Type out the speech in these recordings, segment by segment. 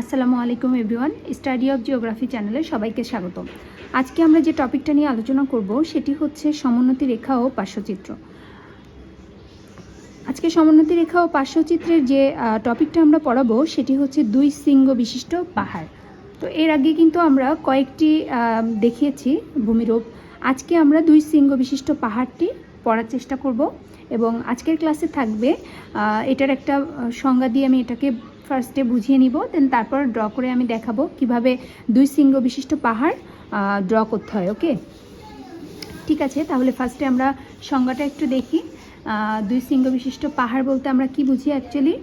আসসালামু আলাইকুম everyone, study of geography চ্যানেলে সবাইকে স্বাগত আজকে আমরা যে টপিকটা নিয়ে আলোচনা করব সেটি হচ্ছে সমোন্নতি রেখা ও পার্শ্বচিত্র। আজকে সমোন্নতি রেখা ও পার্শ্বচিত্রের যে টপিকটা আমরা পড়াবো সেটি হচ্ছে দুই শৃঙ্গ বিশিষ্ট পাহাড়। তো এর আগে কিন্তু আমরা কয়েকটি দেখিয়েছি ভূমিরূপ। আজকে আমরা দুই শৃঙ্গ বিশিষ্ট পাহাড়টি পড়ার চেষ্টা করব এবং আজকের ক্লাসে থাকবে এটার একটা সংজ্ঞা দিয়ে আমি এটাকে ফার্স্টে বুঝিয়ে নিব দেন তারপর ড্র করে আমি দেখাবো কীভাবে দুই শৃঙ্গ বিশিষ্ট পাহাড় ড্র করতে হয় ওকে ঠিক আছে, তাহলে ফার্স্টে আমরা সংজ্ঞাটা একটু দেখি। দুই শৃঙ্গ বিশিষ্ট পাহাড় বলতে আমরা কি বুঝি অ্যাকচুয়ালি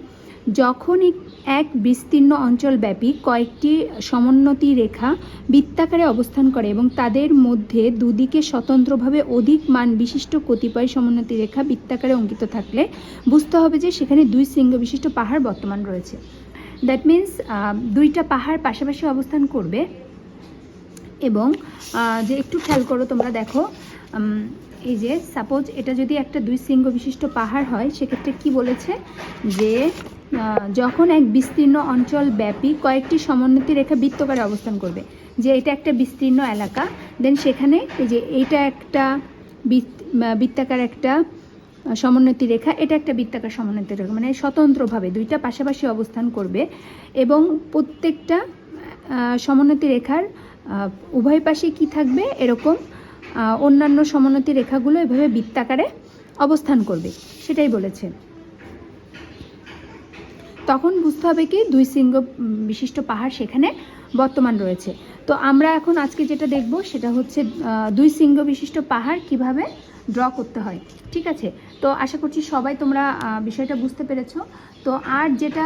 যখন এক- বিস্তীর্ণ অঞ্চল ব্যাপী কয়েকটি সমোন্নতি রেখা বৃত্তাকারে অবস্থান করে এবং তাদের মধ্যে দুদিকে স্বতন্ত্রভাবে অধিক মান বিশিষ্ট কতিপয় সমোন্নতি রেখা বৃত্তাকারে অঙ্কিত থাকলে বুঝতে হবে যে সেখানে দুই শৃঙ্গ বিশিষ্ট পাহাড় বর্তমান রয়েছে। দ্যাট মিন্স দুইটা পাহাড় পাশাপাশি অবস্থান করবে এবং যে একটু খেয়াল করো তোমরা দেখো এই যে সাপোজ এটা যদি একটা দুই শৃঙ্গ বিশিষ্ট পাহাড় হয়, সেক্ষেত্রে কি বলেছে? যে যখন এক বিস্তীর্ণ অঞ্চল ব্যাপী কয়েকটি সমোন্নতি রেখা বৃত্তকারে অবস্থান করবে, যে এটা একটা বিস্তীর্ণ এলাকা দেন সেখানে এই যে এইটা একটা বৃত্ত- বৃত্তাকার একটা সমোন্নতি রেখা, এটা একটা বৃত্তাকার সমোন্নতি রেখা মানে স্বতন্ত্রভাবে দুইটা পাশাপাশি অবস্থান করবে এবং প্রত্যেকটা সমোন্নতি রেখার উভয় পাশে কি থাকবে? এরকম অন্যান্য সমোন্নতি রেখাগুলো এভাবে বৃত্তাকারে অবস্থান করবে, সেটাই বলেছে। তখন বুঝতে হবে কি, দুই শৃঙ্গ বিশিষ্ট পাহাড় সেখানে বর্তমান রয়েছে। তো আমরা এখন আজকে যেটা দেখব সেটা হচ্ছে দুই শৃঙ্গ বিশিষ্ট পাহাড় কীভাবে ড্র করতে হয়, ঠিক আছে? তো আশা করছি সবাই তোমরা বিষয়টা বুঝতে পেরেছ। তো আর যেটা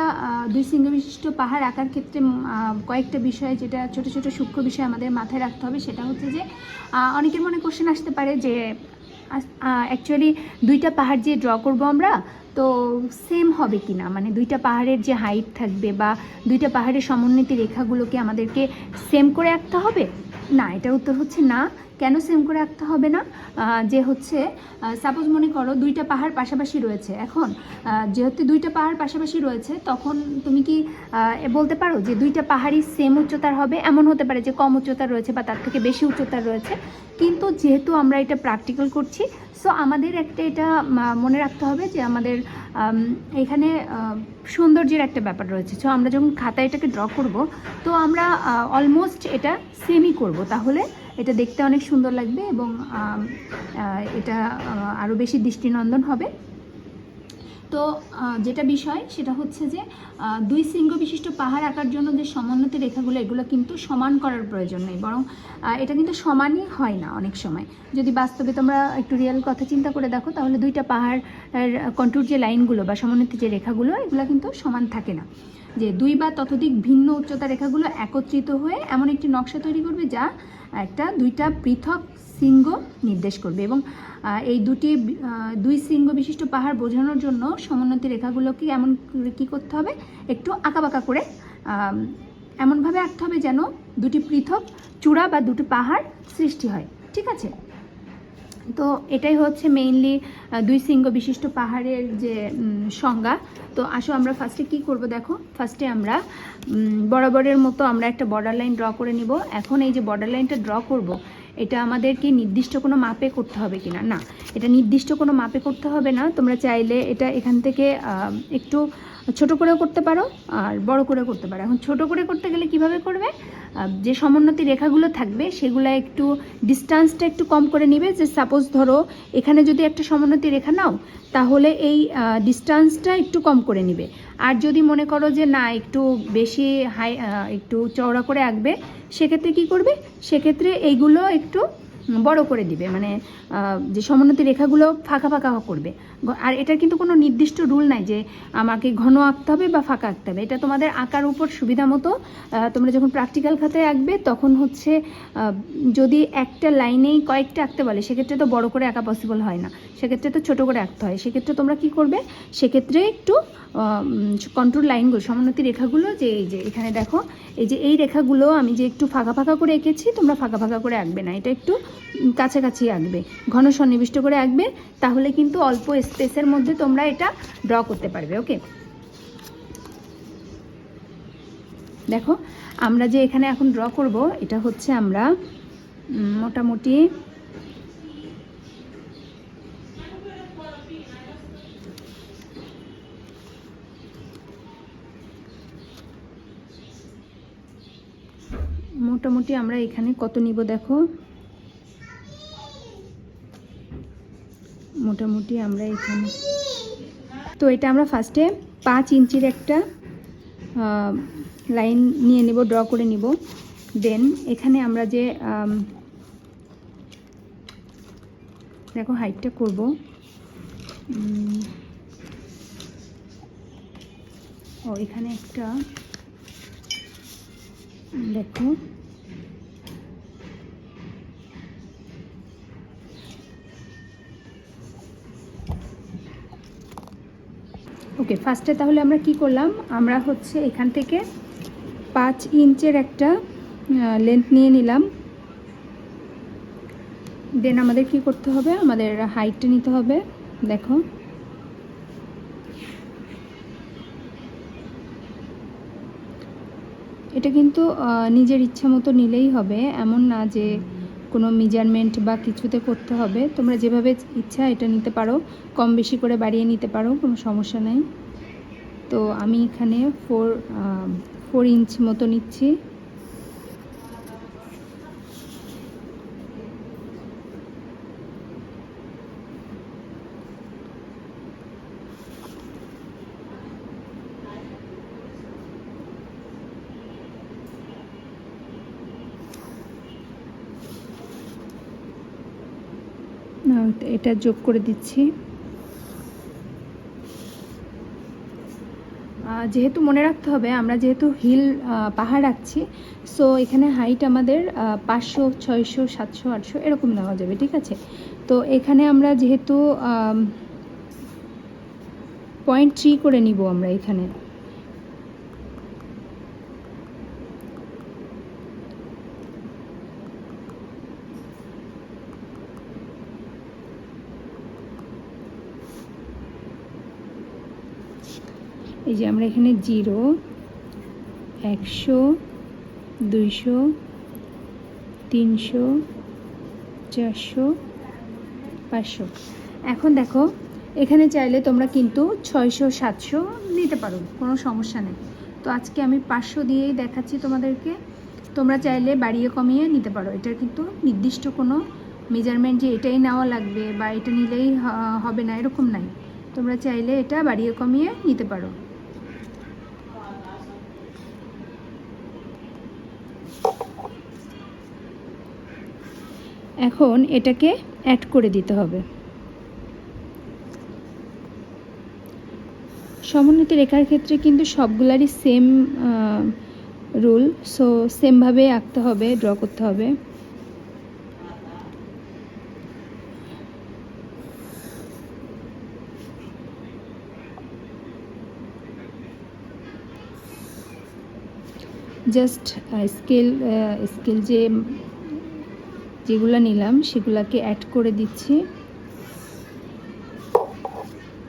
দুই শৃঙ্গ বিশিষ্ট পাহাড় আঁকার ক্ষেত্রে কয়েকটা বিষয় যেটা ছোট ছোট সূক্ষ্ম বিষয় আমাদের মাথায় রাখতে হবে, সেটা হচ্ছে যে অনেকের মনে কোশ্চেন আসতে পারে যে অ্যাকচুয়ালি দুইটা পাহাড় যে ড্র করব আমরা, তো সেম হবে কি না মানে দুইটা পাহাড়ের যে হাইট থাকবে বা দুইটা পাহাড়ের সমন্বিত রেখাগুলোকে আমাদেরকে সেম করে আঁকতে হবে? না এটা উত্তর হচ্ছে না। কেন সেম করে আঁকতে হবে না? যে হচ্ছে সাপোজ মনে করো দুইটা পাহাড় পাশাপাশি রয়েছে। এখন যেহেতু দুইটা পাহাড় পাশাপাশি রয়েছে, তখন তুমি কি বলতে পারো যে দুইটা পাহাড়ই সেম উচ্চতার হবে? এমন হতে পারে যে কম উচ্চতার রয়েছে বা তার থেকে বেশি উচ্চতার রয়েছে। কিন্তু যেহেতু আমরা এটা প্র্যাকটিক্যাল করছি সো আমাদের একটা এটা মনে রাখতে হবে যে আমাদের এখানে সৌন্দর্যের একটা ব্যাপার রয়েছে। সো আমরা যখন খাতা এটাকে ড্র করব, তো আমরা অলমোস্ট এটা সেমি করব। তাহলে এটা দেখতে অনেক সুন্দর লাগবে এবং এটা আরও বেশি দৃষ্টিনন্দন হবে। তো যেটা বিষয় সেটা হচ্ছে যে দুই শৃঙ্গ বিশিষ্ট পাহাড় আঁকার জন্য যে সমোন্নতি রেখাগুলো, এগুলো কিন্তু সমান করার প্রয়োজন নেই। বরং এটা কিন্তু সমানই হয় না অনেক সময়। যদি বাস্তবে তোমরা একটু রিয়েল কথা চিন্তা করে দেখো, তাহলে দুইটা পাহাড় কন্ট্রোর যে লাইনগুলো বা সমোন্নতি যে রেখাগুলো, এগুলো কিন্তু সমান থাকে না। যে দুই বা ততোধিক ভিন্ন উচ্চতা রেখাগুলো একত্রিত হয়ে এমন একটি নকশা তৈরি করবে যা একটা দুইটা পৃথক শৃঙ্গ নির্দেশ করবে এবং এই দুটি দুই শৃঙ্গ বিশিষ্ট পাহাড় বোঝানোর জন্য সমোন্নতি রেখাগুলোকে এমন কী করতে হবে? একটু আঁকাবাঁকা করে এমনভাবে আঁকতে হবে যেন দুটি পৃথক চূড়া বা দুটি পাহাড় সৃষ্টি হয়। ঠিক আছে? তো এটাই হচ্ছে মেইনলি দুই শৃঙ্গ বিশিষ্ট পাহাড়ের যে সংজ্ঞা। তো আসো আমরা ফার্স্টে কি করব দেখো? ফার্স্টে আমরা বরাবরের মতো আমরা একটা বর্ডার লাইন ড্র করে নিব। এখন এই যে বর্ডার লাইনটা ড্র করব এটা আমাদেরকে নির্দিষ্ট কোনো মাপে করতে হবে কিনা? না, এটা নির্দিষ্ট কোনো মাপে করতে হবে না। তোমরা চাইলে এটা এখান থেকে একটু ছোট করেও করতে পারো আর বড় করে করতে পারো। এখন ছোট করে করতে গেলে কীভাবে করবে? যে সমোন্নতি রেখাগুলো থাকবে সেগুলো একটু ডিস্টেন্সটা একটু কম করে নিবে। যে সাপোজ ধরো, এখানে যদি একটা সমোন্নতি রেখা নাও, তাহলে এই ডিস্টান্সটা একটু কম করে নিবে। আর যদি মনে করো যে না, একটু বেশি হাই একটু চওড়া করে আঁকবে, সেক্ষেত্রে কি করবে? সেক্ষেত্রে এইগুলো একটু বড় করে দিবে মানে যে সমোন্নতি রেখাগুলো ফাঁকা ফাঁকা করবে। আর এটা কিন্তু কোনো নির্দিষ্ট রুল নাই যে আমাকে ঘন আঁকতে হবে বা ফাঁকা আঁকতে হবে। এটা তোমাদের আঁকার উপর সুবিধা মতো তোমরা যখন প্র্যাকটিক্যাল খাতায় আঁকবে, তখন হচ্ছে যদি একটা লাইনেই কয়েকটা আঁকতে বলে, সেক্ষেত্রে তো বড় করে আঁকা পসিবল হয় না। সেক্ষেত্রে তো ছোটো করে আঁকতে হয়। সেক্ষেত্রে তোমরা কি করবে? সেক্ষেত্রে একটু কন্ট্রোল লাইনগুলো সমোন্নতি রেখাগুলো যে এই যে এখানে দেখো, এই যে এই রেখাগুলো আমি যে একটু ফাঁকা ফাঁকা করে এঁকেছি, তোমরা ফাঁকা ফাঁকা করে আঁকবে না। এটা একটু কাছাকাছি আঁকবে। ঘন সন্নিবিষ্ট করে আঁকবে, তাহলে কিন্তু অল্প স্পেসের মধ্যে তোমরা এটা ড্র করতে পারবে ওকে দেখো, আমরা যে এখানে এখন ড্র করব, এটা হচ্ছে আমরা মোটামুটি মোটামুটি আমরা এখানে কত নিব দেখো? মোটামুটি আমরা এখানে তো এটা আমরা ফার্স্টে পাঁচ ইঞ্চির একটা লাইন নিয়ে নেব ড্র করে নিব। দেন এখানে আমরা যে দেখো হাইটটা করব। ও এখানে একটা দেখো। ওকে ফার্স্টে তাহলে আমরা কি করলাম? আমরা হচ্ছে এখান থেকে পাঁচ ইঞ্চের একটা লেন্থ নিয়ে নিলাম। দেন আমাদের কি করতে হবে? আমাদের হাইটটা নিতে হবে, দেখো। এটা কিন্তু নিজের ইচ্ছা মতো নিলেই হবে। এমন না যে কোনো মেজারমেন্ট বা কিছুতে করতে হবে, তোমরা যেভাবে ইচ্ছা এটা নিতে পারো, কম বেশি করে বাড়িয়ে নিতে পারো, কোনো সমস্যা নেই। তো আমি এখানে ফোর ফোর ইঞ্চ মতো নিচ্ছি না, এটা যোগ করে দিচ্ছি। যেহেতু মনে রাখতে হবে, আমরা যেহেতু হিল পাহাড় রাখছি সো এখানে হাইট আমাদের পাঁচশো, ছয়শো, সাতশো, আটশো এরকম নেওয়া যাবে, ঠিক আছে? তো এখানে আমরা যেহেতু পয়েন্ট থ্রি করে নিব আমরা এখানে এই যে আমরা এখানে জিরো, একশো, দুইশো, তিনশো, চারশো, পাঁচশো। এখন দেখো, এখানে চাইলে তোমরা কিন্তু ছয়শো, সাতশো নিতে পারো, কোনো সমস্যা নেই। তো আজকে আমি পাঁচশো দিয়েই দেখাচ্ছি তোমাদেরকে। তোমরা চাইলে বাড়িয়ে কমিয়ে নিতে পারো। এটার কিন্তু নির্দিষ্ট কোনো মেজারমেন্ট যে এটাই নেওয়া লাগবে বা এটা নিলেই হবে না, এরকম নাই। তোমরা চাইলে এটা বাড়িয়ে কমিয়ে নিতে পারো। এখন এটাকে অ্যাড করে দিতে হবে। সমোন্নতি রেখার ক্ষেত্রে কিন্তু সবগুলারই সেম রুল সো সেমভাবে আঁকতে হবে ড্র করতে হবে। জাস্ট স্কেল স্কেল যে যেগুলো নিলাম, সেগুলোকে অ্যাড করে দিচ্ছি।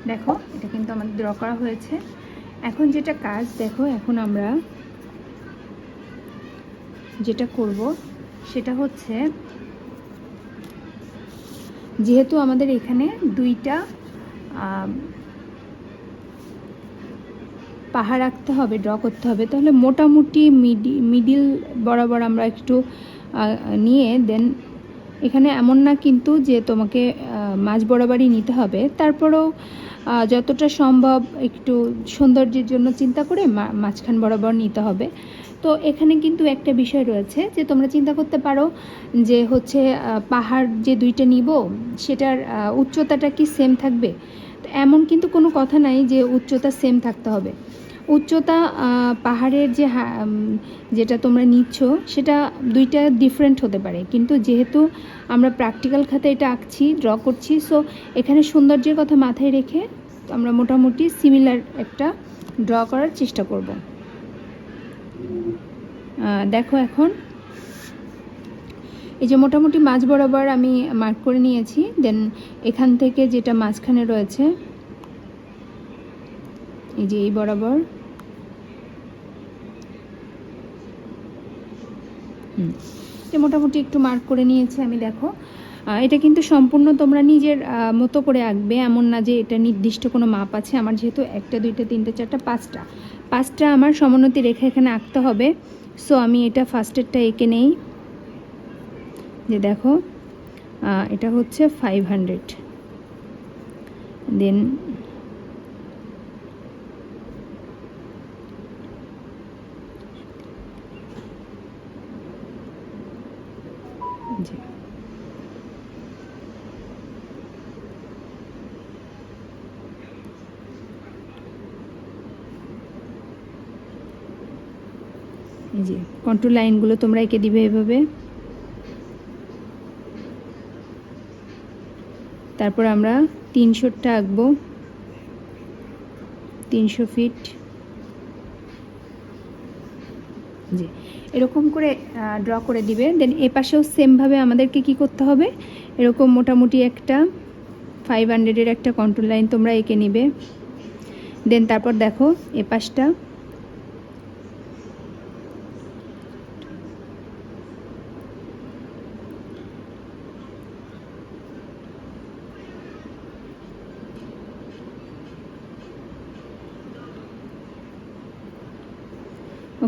দেখো, এটা কিন্তু আমাদের ড্র করা হয়েছে। এখন যেটা কাজ, দেখো, এখন আমরা যেটা করব, সেটা হচ্ছে যেহেতু আমাদের এখানে দুইটা পাহাড় রাখতে হবে ড্র করতে হবে, তাহলে মোটামুটি মিডি মিডিল বরাবর আমরা একটু নিয়ে দেন এখানে এমন না কিন্তু যে তোমাকে মাঝ বরাবরই নিতে হবে। তারপরেও যতটা সম্ভব একটু সৌন্দর্যের জন্য চিন্তা করে মাঝখান বরাবর নিতে হবে। তো এখানে কিন্তু একটা বিষয় রয়েছে যে তোমরা চিন্তা করতে পারো যে হচ্ছে পাহাড় যে দুইটা নিব, সেটার উচ্চতাটা কি সেম থাকবে? এমন কিন্তু কোনো কথা নাই যে উচ্চতা সেম থাকতে হবে। উচ্চতা পাহাড়ের যে যেটা তোমরা নিচ্ছ, সেটা দুইটা ডিফারেন্ট হতে পারে। কিন্তু যেহেতু আমরা প্র্যাকটিক্যাল খাতে এটা আঁকছি ড্র করছি সো এখানে সৌন্দর্যের কথা মাথায় রেখে আমরা মোটামুটি সিমিলার একটা ড্র করার চেষ্টা করব। দেখো এখন। এই যে মোটামুটি মাঝ বরাবর আমি মার্ক করে নিয়েছি দেন এখান থেকে যেটা মাঝখানে রয়েছে, এই যে এই বরাবর। হুম। মোটামুটি একটু মার্ক করে নিয়েছি আমি, দেখো। এটা কিন্তু সম্পূর্ণ তোমরা নিজের মতো করে আঁকবে। এমন না যে এটা নির্দিষ্ট কোনো মাপ আছে। আমার যেহেতু একটা, দুইটা, তিনটা, চারটা, পাঁচটা। পাঁচটা আমার সমোন্নতি রেখা এখানে আঁকতে হবে। সো আমি এটা ফার্স্টেরটা এঁকে নেই। যে দেখো এটা হচ্ছে ফাইভ হান্ড্রেড দেন জি এই যে কন্ট্রোল লাইনগুলো তোমরা এঁকে দিবে এভাবে। তারপর আমরা তিনশোটা আঁকবো। তিনশো ফিট জি, এরকম করে ড্র করে দিবে। দেন এ পাশেও সেমভাবে আমাদেরকে কি করতে হবে? এরকম মোটামুটি একটা ফাইভ হান্ড্রেডের একটা কন্ট্রোল লাইন তোমরা এঁকে নিবে। দেন তারপর দেখো এ পাশটা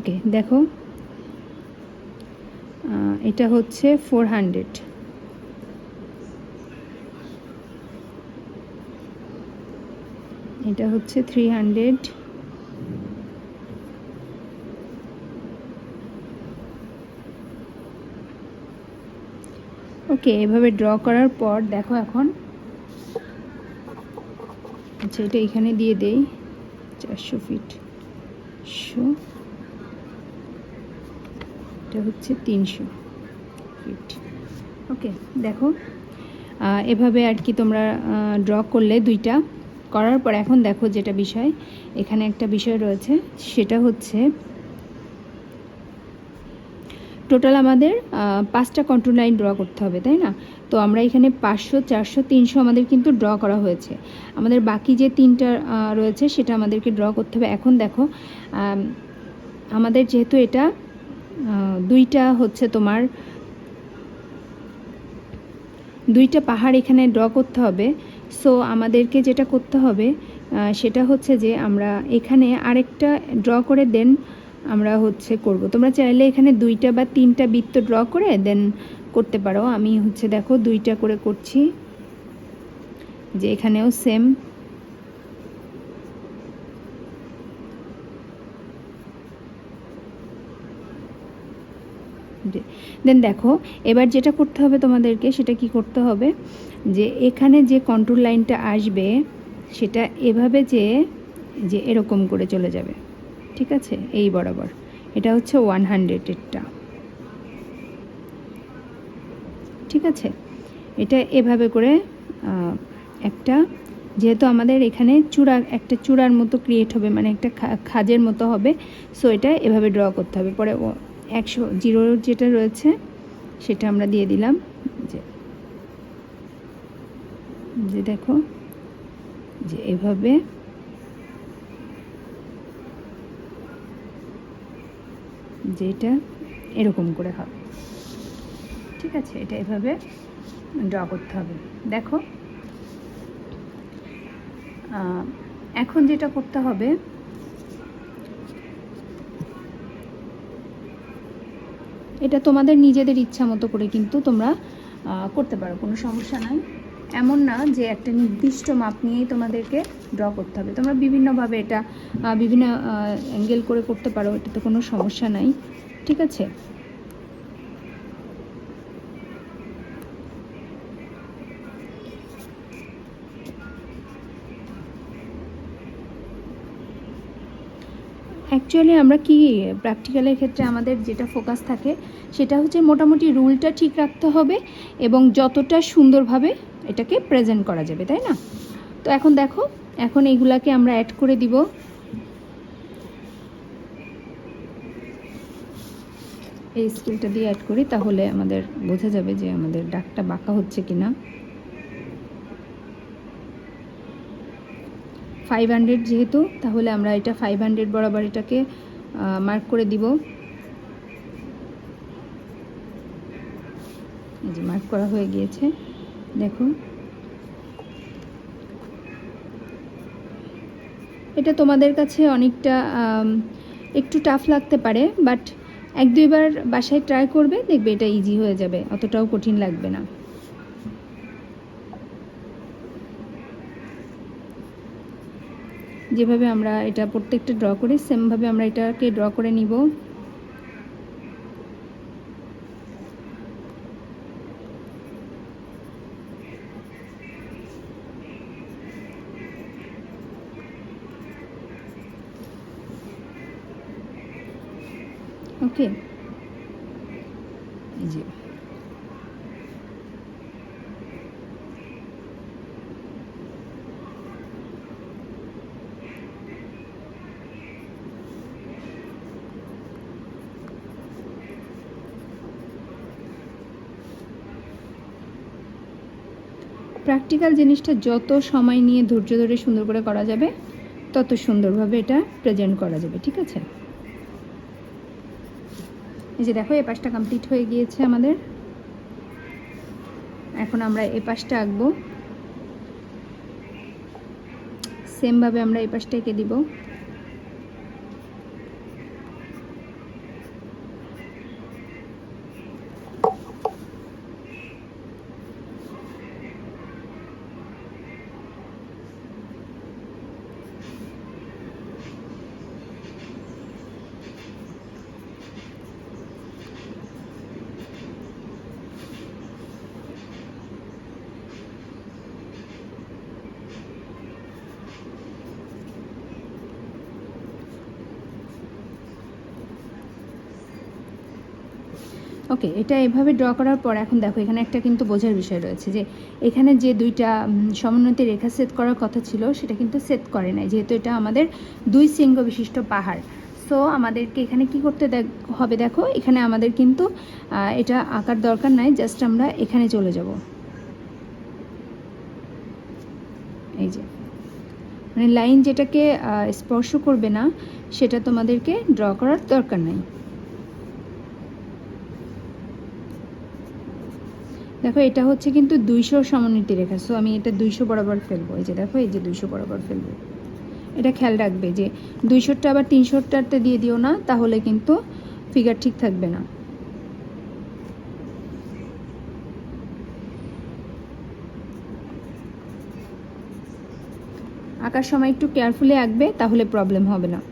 ওকে দেখো। এটা হচ্ছে ফোর হান্ড্রেড এটা হচ্ছে থ্রি হান্ড্রেড ওকে এভাবে ড্র করার পর দেখো এখন। আচ্ছা এটা এখানে দিয়ে দেই। চারশো ফিট শো। এটা হচ্ছে তিনশো ফিট ওকে দেখো এভাবে আর কি তোমরা ড্র করলে দুইটা। করার পর এখন দেখো যেটা বিষয়, এখানে একটা বিষয় রয়েছে, সেটা হচ্ছে টোটাল আমাদের পাঁচটা কন্ট্রোল লাইন ড্র করতে হবে, তাই না? তো আমরা এখানে পাঁচশো, চারশো, তিনশো আমাদের কিন্তু ড্র করা হয়েছে। আমাদের বাকি যে তিনটা রয়েছে, সেটা আমাদেরকে ড্র করতে হবে। এখন দেখো আমাদের যেহেতু এটা দুইটা হচ্ছে তোমার, দুইটা পাহাড় এখানে ড্র করতে হবে। সো আমাদেরকে যেটা করতে হবে সেটা হচ্ছে যে আমরা এখানে আরেকটা ড্র করে দেন আমরা হচ্ছে করব। তোমরা চাইলে এখানে দুইটা বা তিনটা বৃত্ত ড্র করে দেন করতে পারো। আমি হচ্ছে দেখো দুইটা করে করছি, যে এখানেও সেম দেন দেখো, এবার যেটা করতে হবে তোমাদেরকে, সেটা কি করতে হবে? যে এখানে যে কন্ট্রোল লাইনটা আসবে, সেটা এভাবে যে যে এরকম করে চলে যাবে। ঠিক আছে? এই বরাবর। এটা হচ্ছে ওয়ান হান্ড্রেডেরটা ঠিক আছে? এটা এভাবে করে একটা, যেহেতু আমাদের এখানে চূড়া, একটা চূড়ার মতো ক্রিয়েট হবে মানে একটা খাজের মতো হবে সো এটা এভাবে ড্র করতে হবে। পরে একশো জিরোর যেটা রয়েছে, সেটা আমরা দিয়ে দিলাম। যে যে দেখো, যে এভাবে যেটা এরকম করে হবে। ঠিক আছে, এটা এভাবে ড্র করতে হবে। দেখো এখন যেটা করতে হবে এটা তোমাদের নিজেদের ইচ্ছা মতো করে কিন্তু তোমরা করতে পারো, কোনো সমস্যা নাই। এমন না যে একটা নির্দিষ্ট মাপ নিয়েই তোমাদেরকে ড্র করতে হবে। তোমরা বিভিন্নভাবে এটা বিভিন্ন অ্যাঙ্গেল করে করতে পারো, এটাতে কোনো সমস্যা নাই, ঠিক আছে? অ্যাকচুয়ালি আমরা কি প্র্যাকটিক্যালের ক্ষেত্রে আমাদের যেটা ফোকাস থাকে, সেটা হচ্ছে মোটামুটি রুলটা ঠিক রাখতে হবে এবং যতটা সুন্দরভাবে এটাকে প্রেজেন্ট করা যাবে, তাই না? তো এখন দেখো, এখন এইগুলাকে আমরা অ্যাড করে দিব। এই স্কেলটা দিয়ে অ্যাড করি, তাহলে আমাদের বোঝা যাবে যে আমাদের ডাকটা বাঁকা হচ্ছে কিনা। ফাইভ হান্ড্রেড যেহেতু, তাহলে আমরা এটা ফাইভ হান্ড্রেড বরাবর এটাকে মার্ক করে দিব। এই যে মার্ক করা হয়ে গিয়েছে দেখো এটা তোমাদের কাছে অনেকটা একটু টাফ লাগতে পারে বাট এক দুইবার বাসায় ট্রাই করবে, দেখবে এটা ইজি হয়ে যাবে, অতটাও কঠিন লাগবে না। যেভাবে আমরা এটা প্রত্যেকটা ড্র করি সেমভাবে আমরা এটাকে ড্র করে নিব। ওকে এই যে প্র্যাকটিক্যাল জিনিসটা যত সময় নিয়ে ধৈর্য ধরে সুন্দর করে করা যাবে, তত সুন্দরভাবে এটা প্রেজেন্ট করা যাবে, ঠিক আছে? এই যে দেখো, এ পাশটা কমপ্লিট হয়ে গিয়েছে আমাদের। এখন আমরা এ পাশটা আঁকবো। সেমভাবে আমরা এই পাশটা এঁকে দিব। ওকে এটা এভাবে ড্র করার পর এখন দেখো এখানে একটা কিন্তু বোঝার বিষয় রয়েছে যে এখানে যে দুইটা উম, রেখা সেট করার কথা ছিল সেটা কিন্তু সেট করে নাই যেহেতু এটা আমাদের দুই শৃঙ্গ বিশিষ্ট পাহাড়। সো আমাদেরকে এখানে কি করতে হবে দেখো এখানে আমাদের কিন্তু এটা আঁকার দরকার নাই জাস্ট আমরা এখানে চলে যাব। এই যে মানে লাইন যেটাকে স্পর্শ করবে না সেটা তোমাদেরকে ড্র করার দরকার নাই। দেখো, এটা হচ্ছে কিন্তু দুইশো সমন্বিতি রেখা। সো আমি এটা দুইশো বরাবর ফেলব। এই যে দেখো, এই যে দুইশো বরাবর ফেলব। এটা খেয়াল রাখবে যে দুইশোটা আবার তিনশোটাতে দিয়ে দিও না, তাহলে কিন্তু ফিগার ঠিক থাকবে না। আঁকার সময় একটু কেয়ারফুলি আঁকবে, তাহলে প্রবলেম হবে না।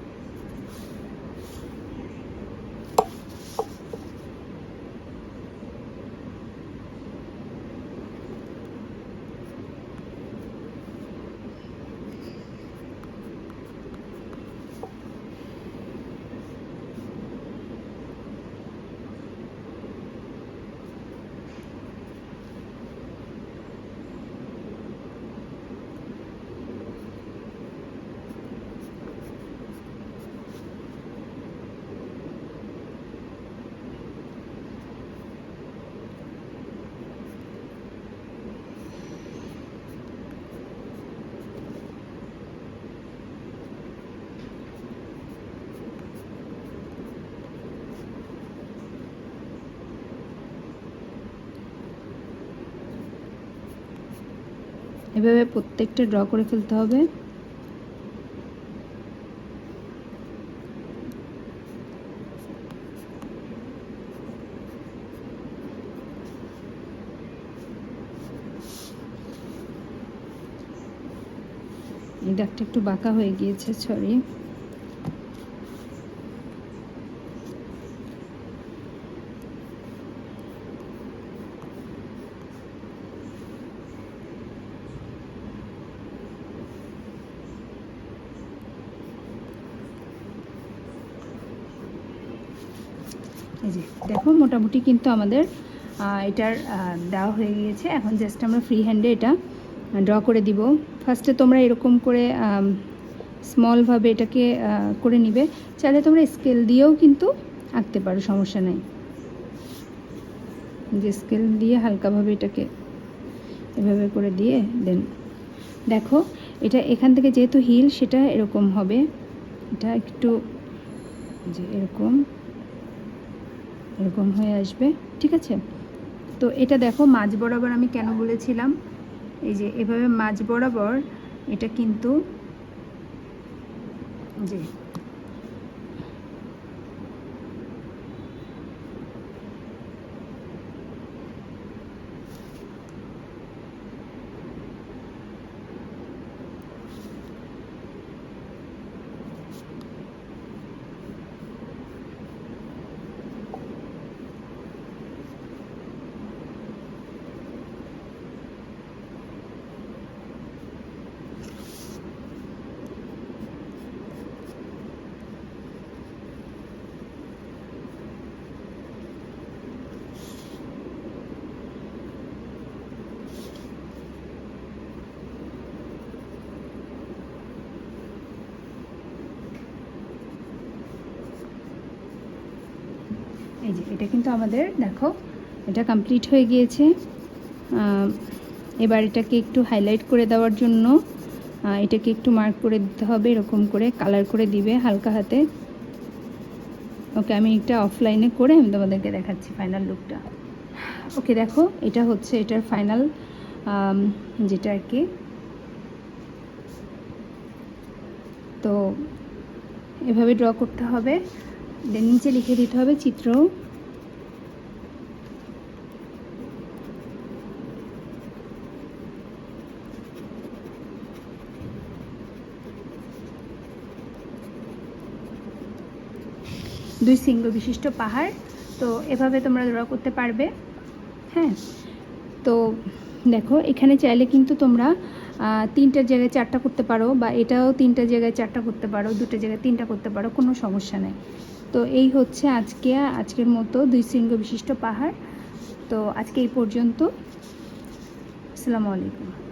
এভাবে প্রত্যেকটা ড্র করে ফেলতে হবে। এই একটু বাঁকা হয়ে গিয়েছে সরি এই যে, দেখো, মোটামুটি কিন্তু আমাদের এটার দেওয়া হয়ে গিয়েছে। এখন জাস্ট আমরা ফ্রি হ্যান্ডে এটা ড্র করে দিব। ফার্স্টে তোমরা এরকম করে স্মলভাবে এটাকে করে নিবে। চাইলে তোমরা স্কেল দিয়েও কিন্তু আঁকতে পারো, সমস্যা নেই। যে স্কেল দিয়ে হালকাভাবে এটাকে এভাবে করে দিয়ে দেন দেখো, এটা এখান থেকে যেহেতু হিল সেটা এরকম হবে। এটা একটু, যে এরকম। এরকম হয়ে আসবে, ঠিক আছে? তো এটা দেখো, মাঝ বরাবর আমি কেন বলেছিলাম? এই যে এভাবে মাঝ বরাবর, এটা কিন্তু যে এই যে, এটা কিন্তু আমাদের, দেখো, এটা কমপ্লিট হয়ে গিয়েছে। এবার এটাকে একটু হাইলাইট করে দেওয়ার জন্য এটাকে একটু মার্ক করে দিতে হবে, এরকম করে কালার করে দিবে হালকা হাতে। ওকে আমি এটা অফলাইনে করে আমি তোমাদেরকে দেখাচ্ছি ফাইনাল লুকটা ওকে দেখো, এটা হচ্ছে এটার ফাইনাল যেটা আর কি। তো, এভাবে ড্র করতে হবে। দেন নিচে লিখে দিতে হবে চিত্র। দুই শৃঙ্গ বিশিষ্ট পাহাড়। তো এভাবে তোমরা ড্র করতে পারবে। হ্যাঁ। তো দেখো, এখানে চাইলে কিন্তু তোমরা তিনটার জায়গায় চারটা করতে পারো বা এটাও তিনটা জায়গায় চারটা করতে পারো, দুটো জায়গায় তিনটা করতে পারো, কোনো সমস্যা নেই। তো এই হচ্ছে আজকে, আজকের মতো দুই শৃঙ্গ বিশিষ্ট পাহাড়। তো আজকে এই পর্যন্ত। আসসালামু আলাইকুম।